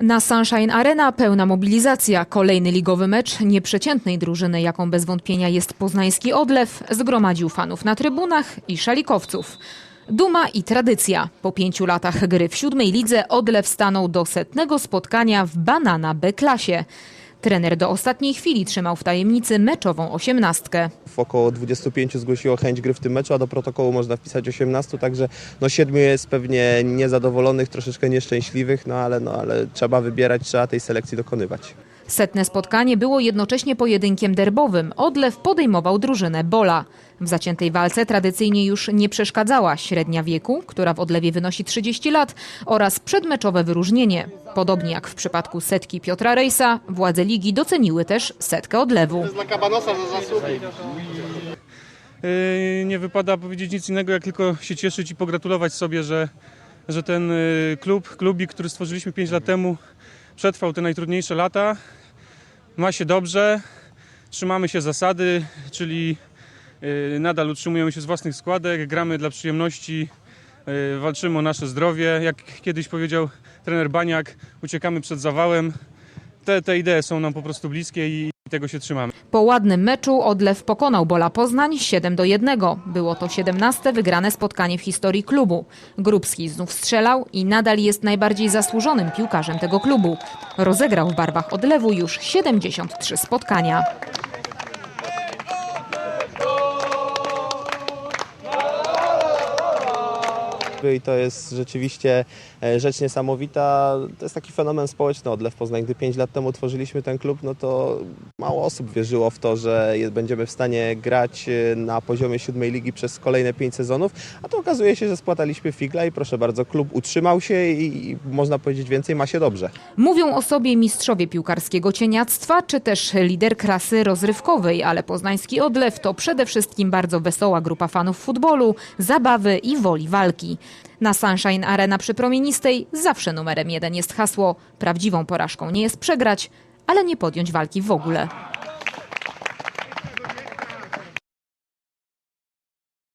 Na Sunshine Arena pełna mobilizacja. Kolejny ligowy mecz nieprzeciętnej drużyny, jaką bez wątpienia jest poznański Odlew, zgromadził fanów na trybunach i szalikowców. Duma i tradycja. Po pięciu latach gry w siódmej lidze Odlew stanął do setnego spotkania w Banana B-klasie. Trener do ostatniej chwili trzymał w tajemnicy meczową osiemnastkę. W około 25 zgłosiło chęć gry w tym meczu, a do protokołu można wpisać 18, także no 7 jest pewnie niezadowolonych, troszeczkę nieszczęśliwych, no ale, no ale trzeba wybierać, trzeba tej selekcji dokonywać. Setne spotkanie było jednocześnie pojedynkiem derbowym. Odlew podejmował drużynę Bola. W zaciętej walce tradycyjnie już nie przeszkadzała średnia wieku, która w Odlewie wynosi 30 lat, oraz przedmeczowe wyróżnienie. Podobnie jak w przypadku setki Piotra Rejsa, władze ligi doceniły też setkę Odlewu. dla Kabanosa za zasługi. Yy, nie wypada powiedzieć nic innego, jak tylko się cieszyć i pogratulować sobie, że, że ten yy, klub, klubik, który stworzyliśmy 5 lat temu, przetrwał te najtrudniejsze lata. Ma się dobrze, trzymamy się zasady, czyli yy, nadal utrzymujemy się z własnych składek, gramy dla przyjemności, yy, walczymy o nasze zdrowie. Jak kiedyś powiedział trener Baniak, uciekamy przed zawałem. Te, te idee są nam po prostu bliskie i tego się trzymamy. Po ładnym meczu Odlew pokonał Bola Poznań 7 do 1. Było to 17 wygrane spotkanie w historii klubu. Grubski znów strzelał i nadal jest najbardziej zasłużonym piłkarzem tego klubu. Rozegrał w barwach Odlewu już 73 spotkania. I to jest rzeczywiście e, rzecz niesamowita. To jest taki fenomen społeczny Odlew Poznań. Gdy 5 lat temu tworzyliśmy ten klub, no to mało osób wierzyło w to, że będziemy w stanie grać e, na poziomie siódmej ligi przez kolejne 5 sezonów, a to okazuje się, że spłataliśmy figla i proszę bardzo, klub utrzymał się i, i można powiedzieć więcej, ma się dobrze. Mówią o sobie mistrzowie piłkarskiego cieniactwa, czy też lider klasy rozrywkowej, ale poznański Odlew to przede wszystkim bardzo wesoła grupa fanów futbolu, zabawy i woli walki. Na Sunshine Arena przy Promienistej zawsze numerem jeden jest hasło prawdziwą porażką nie jest przegrać, ale nie podjąć walki w ogóle.